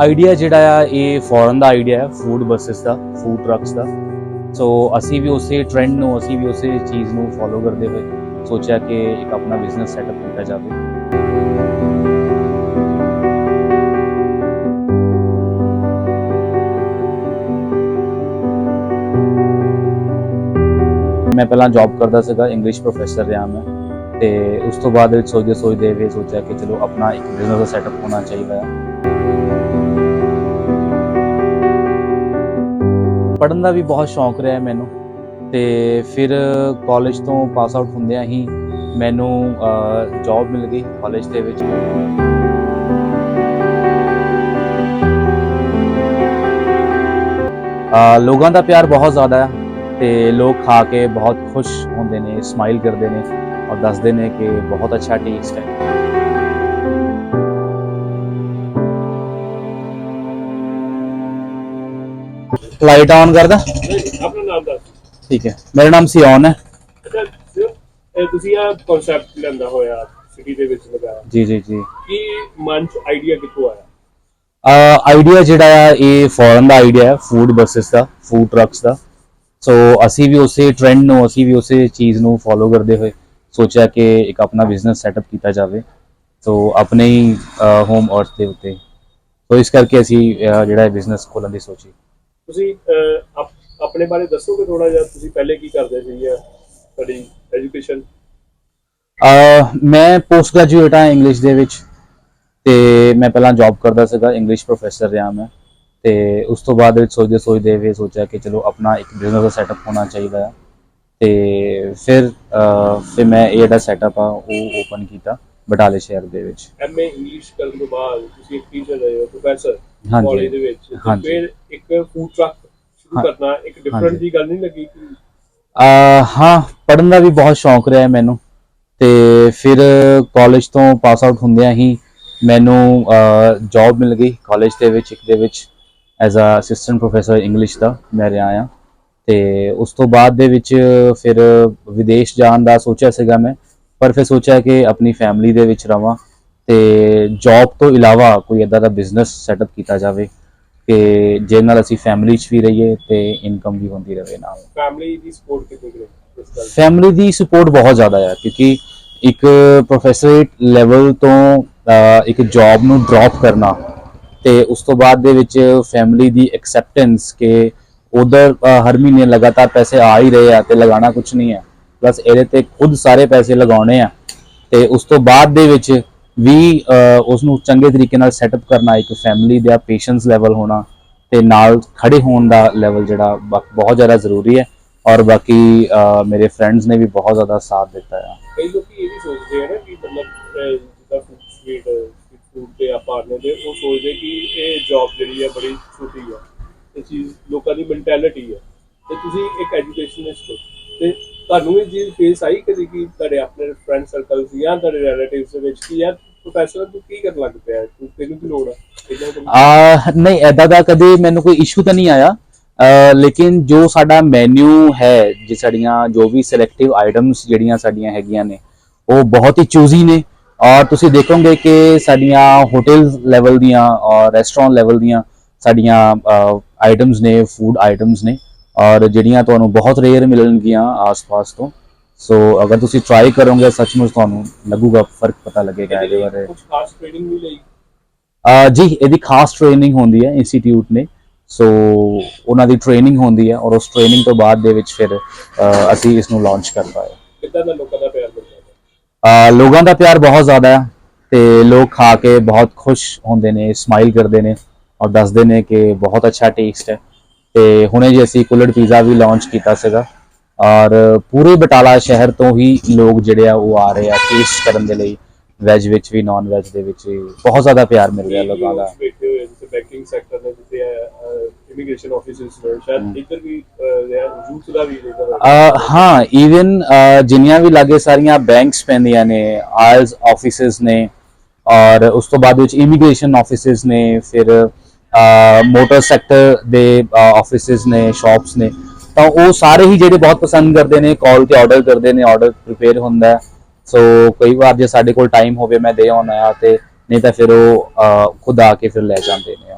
Idea ਜਿਹੜਾ ਆ, ਇਹ ਫੋਰਨ ਦਾ ਆਈਡੀਆ ਹੈ ਫੂਡ ਬੱਸਸ ਦਾ ਫੂਡ ਟਰੱਕਸ ਦਾ। ਸੋ ਅਸੀਂ ਵੀ ਉਸੇ ਟ੍ਰੈਂਡ ਨੂੰ, ਅਸੀਂ ਵੀ ਉਸੇ ਚੀਜ਼ ਨੂੰ ਫੋਲੋ ਕਰਦੇ ਹੋਏ ਸੋਚਿਆ ਕਿ ਇੱਕ ਆਪਣਾ ਬਿਜ਼ਨਸ ਸੈਟਅਪ ਕੀਤਾ ਜਾਵੇ। ਮੈਂ ਪਹਿਲਾਂ ਜੌਬ ਕਰਦਾ ਸੀਗਾ ਇੰਗਲਿਸ਼ ਪ੍ਰੋਫੈਸਰ ਰਿਹਾ ਮੈਂ। ਤੇ ਉਸ ਤੋਂ ਬਾਅਦ ਵਿੱਚ ਸੋਚਦੇ ਸੋਚਦੇ ਵੀ ਸੋਚਿਆ ਕਿ ਚਲੋ ਆਪਣਾ ਇੱਕ ਬਿਜ਼ਨਸ ਦਾ ਸੈਟਅਪ ਹੋਣਾ ਚਾਹੀਦਾ ਹੈ ਪੜਨ ਦਾ ਵੀ ਬਹੁਤ ਸ਼ੌਂਕ ਰਿਹਾ ਮੈਨੂੰ। ਤੇ ਫਿਰ ਕਾਲਜ ਤੋਂ ਪਾਸ ਆਊਟ ਹੁੰਦਿਆਂ ਹੀ ਮੈਨੂੰ ਜੌਬ ਮਿਲ ਗਈ ਕਾਲਜ ਦੇ ਵਿੱਚ। ਲੋਕਾਂ ਦਾ ਪਿਆਰ ਬਹੁਤ ਜ਼ਿਆਦਾ ਹੈ ਤੇ ਲੋਕ ਖਾ ਕੇ ਬਹੁਤ ਖੁਸ਼ ਹੁੰਦੇ ਨੇ ਸਮਾਈਲ ਕਰਦੇ ਨੇ ਔਰ ਦੱਸਦੇ ਨੇ ਕਿ ਬਹੁਤ ਅੱਛਾ ਟੇਸਟ ਹੈ। ਲਾਈਟ ਆਨ ਕਰਦਾ ਆਪਣਾ ਨਾਮ ਦੱਸ। ਠੀਕ ਹੈ। ਮੇਰਾ ਨਾਮ ਸਿਓਨ ਹੈ। ਅੱਛਾ ਸਿਰ, ਇਹ ਤੁਸੀਂ ਆ ਕਨਸੈਪਟ ਲੈਂਦਾ ਹੋਇਆ ਸਿਟੀ ਦੇ ਵਿੱਚ ਲਗਾਇਆ ਜੀ ਜੀ ਜੀ। ਕੀ ਮਨ ਚ ਆਈਡੀਆ ਕਿੱਥੋਂ ਆਇਆ? ਆਈਡੀਆ ਜਿਹੜਾ ਆ ਇਹ ਫੋਰਨ ਦਾ ਆਈਡੀਆ ਹੈ ਫੂਡ ਬੱਸਸ ਦਾ ਫੂਡ ਟਰੱਕਸ ਦਾ। ਸੋ ਅਸੀਂ ਵੀ ਉਸੇ ਟ੍ਰੈਂਡ ਨੂੰ ਅਸੀਂ ਵੀ ਉਸੇ ਚੀਜ਼ ਨੂੰ ਫੋਲੋ ਕਰਦੇ ਹੋਏ ਸੋਚਿਆ ਕਿ ਇੱਕ ਆਪਣਾ ਬਿਜ਼ਨਸ ਸੈਟਅਪ ਕੀਤਾ ਜਾਵੇ। ਸੋ ਆਪਣੇ ਹੀ ਹੋਮ ਅਰਥ ਦੇ ਉੱਤੇ। ਸੋ ਇਸ ਕਰਕੇ ਅਸੀਂ ਅਹ, ਜਿਹੜਾ ਬਿਜ਼ਨਸ ਖੋਲਣ ਦੀ ਸੋਚੀ। ਤੁਸੀਂ ਆਪਣੇ ਬਾਰੇ ਦੱਸੋਗੇ ਥੋੜਾ ਜਿਹਾ? ਤੁਸੀਂ ਪਹਿਲੇ ਕੀ ਕਰਦੇ ਸੀ, ਜਾਂ ਤੁਹਾਡੀ ਐਜੂਕੇਸ਼ਨ ਮੈਂ ਪੋਸਟ ਗ੍ਰੈਜੂਏਟ ਹਾਂ ਇੰਗਲਿਸ਼ ਦੇ ਵਿੱਚ, ਤੇ ਮੈਂ ਪਹਿਲਾਂ ਜੌਬ ਕਰਦਾ ਸੀਗਾ ਇੰਗਲਿਸ਼ ਪ੍ਰੋਫੈਸਰ ਰਿਹਾ ਮੈਂ, ਤੇ ਉਸ ਤੋਂ ਬਾਅਦ ਵਿੱਚ ਸੋਚਦੇ ਸੋਚਦੇ ਵੀ ਸੋਚਿਆ ਕਿ ਚਲੋ ਆਪਣਾ ਇੱਕ ਬਿਜ਼ਨਸ ਦਾ ਸੈਟਅਪ ਹੋਣਾ ਚਾਹੀਦਾ ਹੈ। ਤੇ ਫਿਰ ਫਿਰ ਮੈਂ ਇਹ ਜਿਹੜਾ ਸੈਟਅਪ ਆ, ਉਹ ਓਪਨ ਕੀਤਾ। ਬਟਾਲੇ ਸ਼ਹਿਰ ਦੇ ਵਿੱਚ ਐਮਏ ਇੰਗਲਿਸ਼ ਕਰਨ ਤੋਂ ਬਾਅਦ ਤੁਸੀਂ ਇੱਕ ਟੀਚਰ ਰਹੇ ਹੋ ਪ੍ਰੋਫੈਸਰ ਹਾਂਜੀ। ਕਾਲਜ ਦੇ ਵਿੱਚ ਤੇ ਹਾਂਜੀ। ਫਿਰ ਇੱਕ ਫੂਡ ਟਰੱਕ ਸ਼ੁਰੂ ਹਾਂ। ਕਰਨਾ ਇੱਕ ਡਿਫਰੈਂਟ ਹਾਂਜੀ। ਜੀ ਗੱਲ ਨਹੀਂ ਲੱਗੀ ਕਿ ਅਹ, ਹਾਂ ਪੜਨ ਦਾ ਵੀ ਬਹੁਤ ਸ਼ੌਂਕ ਰਿਹਾ ਮੈਨੂੰ ਤੇ ਫਿਰ ਕਾਲਜ ਤੋਂ ਪਾਸ ਆਊਟ ਹੁੰਦਿਆਂ ਹੀ ਮੈਨੂੰ ਜੌਬ ਮਿਲ ਗਈ ਕਾਲਜ ਦੇ ਵਿੱਚ ਇੱਕ ਦੇ ਵਿੱਚ as a assistant professor English ਦਾ ਮੈਂ ਰਿਹਾ ਆ ਤੇ ਉਸ ਤੋਂ ਬਾਅਦ ਦੇ ਵਿੱਚ ਫਿਰ ਵਿਦੇਸ਼ ਜਾਣ ਦਾ ਸੋਚਿਆ ਸੀਗਾ ਮੈਂ ਪਰ ਫਿਰ ਸੋਚਿਆ ਕਿ ਆਪਣੀ ਫੈਮਿਲੀ ਦੇ ਵਿੱਚ ਰਵਾਂ ਤੇ ਜੌਬ ਤੋਂ ਇਲਾਵਾ ਕੋਈ ਇਦਾਂ ਦਾ ਬਿਜ਼ਨਸ ਸੈਟਅਪ ਕੀਤਾ ਜਾਵੇ ਕਿ ਜਿਹਦੇ ਨਾਲ ਅਸੀਂ ਫੈਮਿਲੀ 'ਚ ਵੀ ਰਹੀਏ ਤੇ ਇਨਕਮ ਵੀ ਹੁੰਦੀ ਰਹੇ ਨਾਲ। ਫੈਮਿਲੀ ਦੀ ਸਪੋਰਟ ਕਿੰਨੀ ਕੁ ਫੈਮਿਲੀ ਦੀ? ਸਪੋਰਟ ਬਹੁਤ ਜ਼ਿਆਦਾ ਹੈ ਕਿਉਂਕਿ ਇੱਕ ਪ੍ਰੋਫੈਸਰੇਟ ਲੈਵਲ ਤੋਂ ਇੱਕ ਜੌਬ ਨੂੰ ਡ੍ਰੌਪ ਕਰਨਾ ਤੇ ਉਸ ਤੋਂ ਬਾਅਦ ਦੇ ਵਿੱਚ ਫੈਮਿਲੀ ਦੀ ਐਕਸੈਪਟੈਂਸ ਕਿ ਉਧਰ ਹਰ ਮਹੀਨੇ ਲਗਾਤਾਰ ਪੈਸੇ ਆ ਹੀ ਰਹੇ ਆ ਤੇ ਲਗਾਉਣਾ ਕੁਝ ਨਹੀਂ ਹੈ ਪਲੱਸ ਇਹਦੇ ਤੇ ਖੁਦ ਸਾਰੇ ਪੈਸੇ ਲਗਾਉਣੇ ਆ। ਤੇ ਉਸ ਤੋਂ ਬਾਅਦ ਦੇ ਵਿੱਚ ਵੀ ਅਹ, ਉਸ ਨੂੰ ਚੰਗੇ ਤਰੀਕੇ ਨਾਲ ਸੈਟਅਪ ਕਰਨਾ ਇੱਕ ਫੈਮਿਲੀ ਦਾ ਪੇਸ਼ੈਂਸ ਲੈਵਲ ਹੋਣਾ ਤੇ ਨਾਲ ਖੜੇ ਹੋਣ ਦਾ ਲੈਵਲ ਜਿਹੜਾ ਬਹੁਤ ਜ਼ਿਆਦਾ ਜ਼ਰੂਰੀ ਹੈ ਔਰ ਬਾਕੀ ਮੇਰੇ ਫਰੈਂਡਸ ਨੇ ਵੀ ਬਹੁਤ ਜ਼ਿਆਦਾ ਸਾਥ ਦਿੱਤਾ ਆ। ਕਈ ਲੋਕੀ ਇਹ ਵੀ ਸੋਚਦੇ ਆ ਨਾ ਕਿ ਮਤਲਬ ਜਿੱਦਾਂ ਫੂਡ ਸਵੀਟ ਫੂਡ ਤੇ ਆਪਾਂ ਆਨੇ ਦੇ ਉਹ ਸੋਚਦੇ ਕਿ ਇਹ ਜੌਬ ਜਿਹੜੀ ਆ ਬੜੀ ਛੋਟੀ ਆ। ਇਹ ਚੀਜ਼ ਲੋਕਾਂ ਦੀ ਮੈਂਟੈਲਿਟੀ ਹੈ ਤੇ ਤੁਸੀਂ ਇੱਕ ਐਜੂਕੇਸ਼ਨਿਸਟ ਹੋ। ਤੇ ਤੁਹਾਨੂੰ ਇਹ ਚੀਜ਼ ਫੇਸ ਆਈ ਕਦੀ ਕਿ ਤੁਹਾਡੇ ਆਪਣੇ ਫਰੈਂਡ ਸਰਕਲ ਜਾਂ ਤੁਹਾਡੇ ਰਿਲੇਟਿਵਸ ਦੇ ਵਿੱਚ ਕਿ ਯਾਰ ਪ੍ਰੋਫੈਸਰ ਤੂੰ ਕੀ ਕਰਨ ਲੱਗ ਪਿਆ? ਤੂੰ ਤੈਨੂੰ ਕੀ ਲੋੜ ਆ? ਨਹੀਂ ਐਦਾਂ ਦਾ ਕਦੇ ਮੈਨੂੰ ਕੋਈ ਇਸ਼ੂ ਤਾਂ ਨਹੀਂ ਆਇਆ। ਲੇਕਿਨ ਜੋ ਸਾਡਾ ਮੈਨੂ ਹੈ, ਜੇ ਸਾਡੀਆਂ ਜੋ ਵੀ ਸਿਲੈਕਟਿਵ ਆਈਟਮਸ ਜਿਹੜੀਆਂ ਸਾਡੀਆਂ ਹੈਗੀਆਂ ਨੇ, ਉਹ ਬਹੁਤ ਹੀ ਚੂਜ਼ੀ ਨੇ। ਔਰ ਤੁਸੀਂ ਦੇਖੋਗੇ ਕਿ ਸਾਡੀਆਂ ਹੋਟਲ ਲੈਵਲ ਦੀਆਂ ਔਰ ਰੈਸਟੋਰੈਂਟ ਲੈਵਲ ਦੀਆਂ ਸਾਡੀਆਂ ਆਈਟਮਸ ਨੇ ਫੂਡ ਆਈਟਮਸ ਨੇ। ਔਰ ਜਿਹੜੀਆਂ ਤੁਹਾਨੂੰ ਬਹੁਤ ਰੇਅਰ ਮਿਲਣਗੀਆਂ ਆਸ-ਪਾਸ ਤੋਂ ਸੋ ਅਗਰ ਤੁਸੀਂ ਟਰਾਈ ਕਰੋਗੇ ਸੱਚਮੁੱਚ ਤੁਹਾਨੂੰ ਲੱਗੂਗਾ ਫ਼ਰਕ ਪਤਾ ਲੱਗੇਗਾ ਇਹਦੇ ਬਾਰੇ। ਕੁਝ ਖਾਸ ਟ੍ਰੇਨਿੰਗ ਵੀ ਲਈ? ਅਹ ਜੀ ਇਹਦੀ ਖਾਸ ਟ੍ਰੇਨਿੰਗ ਹੁੰਦੀ ਹੈ ਇੰਸਟੀਚਿਊਟ ਨੇ। ਸੋ ਉਹਨਾਂ ਦੀ ਟ੍ਰੇਨਿੰਗ ਹੁੰਦੀ ਹੈ ਔਰ ਉਸ ਟ੍ਰੇਨਿੰਗ ਤੋਂ ਬਾਅਦ ਦੇ ਵਿੱਚ ਫਿਰ ਅਸੀਂ ਇਸ ਨੂੰ ਲਾਂਚ ਕਰ ਪਾਏ ਕਿੱਦਾਂ ਦਾ ਲੋਕਾਂ ਦਾ ਪਿਆਰ ਮਿਲਦਾ ਲੋਕਾਂ ਦਾ ਪਿਆਰ ਬਹੁਤ ਜ਼ਿਆਦਾ ਹੈ ਤੇ ਲੋਕ ਖਾ ਕੇ ਬਹੁਤ ਖੁਸ਼ ਹੁੰਦੇ ਨੇ ਸਮਾਈਲ ਕਰਦੇ ਨੇ ਔਰ ਦੱਸਦੇ ਨੇ ਕਿ ਬਹੁਤ ਅੱਛਾ ਟੇਸਟ ਹੈ। ਤੇ ਹੁਣੇ ਜੀ ਅਸੀਂ ਕੁਲੜ ਪੀਜ਼ਾ ਵੀ ਲਾਂਚ ਕੀਤਾ ਸੀਗਾ ਔਰ ਪੂਰੇ ਬਟਾਲਾ ਸ਼ਹਿਰ ਤੋਂ ਹੀ ਲੋਕ ਜਿਹੜੇ ਆ ਉਹ ਆ ਰਹੇ ਆ ਟੇਸਟ ਕਰਨ ਦੇ ਲਈ ਵੈਜ ਵਿੱਚ ਵੀ ਨਾਨ ਵੈਜ ਦੇ ਵਿੱਚ ਵੀ ਬਹੁਤ ਜ਼ਿਆਦਾ ਪਿਆਰ ਮਿਲ ਰਿਹਾ ਲੋਕਾਂ ਦਾ। ਬੈਂਕਿੰਗ ਸੈਕਟਰ ਜਿੱਥੇ ਇਮੀਗ੍ਰੇਸ਼ਨ ਆਫਿਸਰਸ ਨੇ ਸ਼ਾਇਦ ਇੱਧਰ ਵੀ ਯੂਥ ਦਾ ਵੀ ਇੱਧਰ ਅਹ ਹਾਂ ਇਵਨ ਜਿੰਨੀਆਂ ਵੀ ਲਾਗੇ ਸਾਰੀਆਂ ਬੈਂਕਸ ਪੈਂਦੀਆਂ ਨੇ ਆਇਲਸ ਆਫਿਸਸ ਨੇ ਔਰ ਉਸ ਤੋਂ ਬਾਅਦ ਵਿੱਚ ਇਮੀਗ੍ਰੇਸ਼ਨ ਆਫਿਸਸ ਨੇ ਫਿਰ ਮੋਟਰ ਸੈਕਟਰ ਦੇ ਆਫਿਸਸ ਨੇ ਸ਼ਾਪਸ ਨੇ, ਤਾਂ ਉਹ ਸਾਰੇ ਹੀ ਜਿਹੜੇ ਬਹੁਤ ਪਸੰਦ ਕਰਦੇ ਨੇ ਕਾਲ ਤੇ ਆਰਡਰ ਕਰਦੇ ਨੇ ਆਰਡਰ ਪ੍ਰਿਪੇਅਰ ਹੁੰਦਾ ਸੋ ਕਈ ਵਾਰ ਜੇ ਸਾਡੇ ਕੋਲ ਟਾਈਮ ਹੋਵੇ, ਮੈਂ ਦੇ ਆਉਣਾ ਆ ਤੇ, ਨਹੀਂ ਤਾਂ ਫਿਰ ਉਹ ਖੁਦ ਆ ਕੇ ਫਿਰ ਲੈ ਜਾਂਦੇ ਨੇ